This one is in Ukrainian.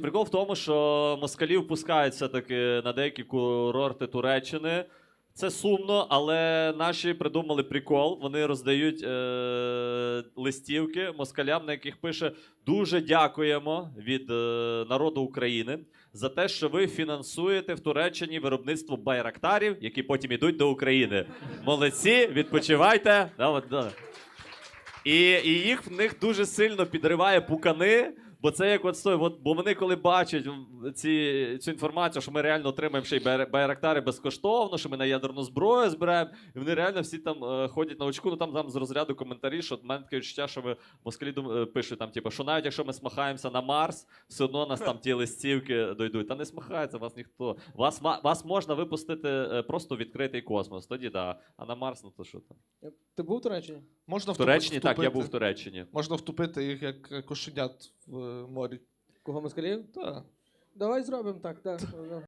Прикол в тому, що москалі впускають все-таки на деякі курорти Туреччини. Це сумно, але наші придумали прикол. Вони роздають е- листівки москалям, на яких пише дуже дякуємо від е- народу України за те, що ви фінансуєте в Туреччині виробництво байрактарів, які потім йдуть до України. Молодці, відпочивайте. І, і їх в них дуже сильно підриває пукани. Бо це як от стой, от, бо вони коли бачать ці, цю інформацію, що ми реально отримаємо ще й байрактари безкоштовно, що ми на ядерну зброю збираємо, і вони реально всі там е, ходять на очку, ну там, там з розряду коментарі, що в мене таке відчуття, що ви москалі дум- е, пишуть там, типу, що навіть якщо ми смахаємося на Марс, все одно нас там ті листівки дойдуть. Та не смахається вас ніхто. Вас, вас можна випустити е, просто в відкритий космос. Тоді да. А на Марс, ну то що там? Ти був у Туреччині? Можна В Туреччині так, я був в Туреччині. Можна втупити їх як кошенят в морі. Кого москалів? Так. Давай зробимо так, так.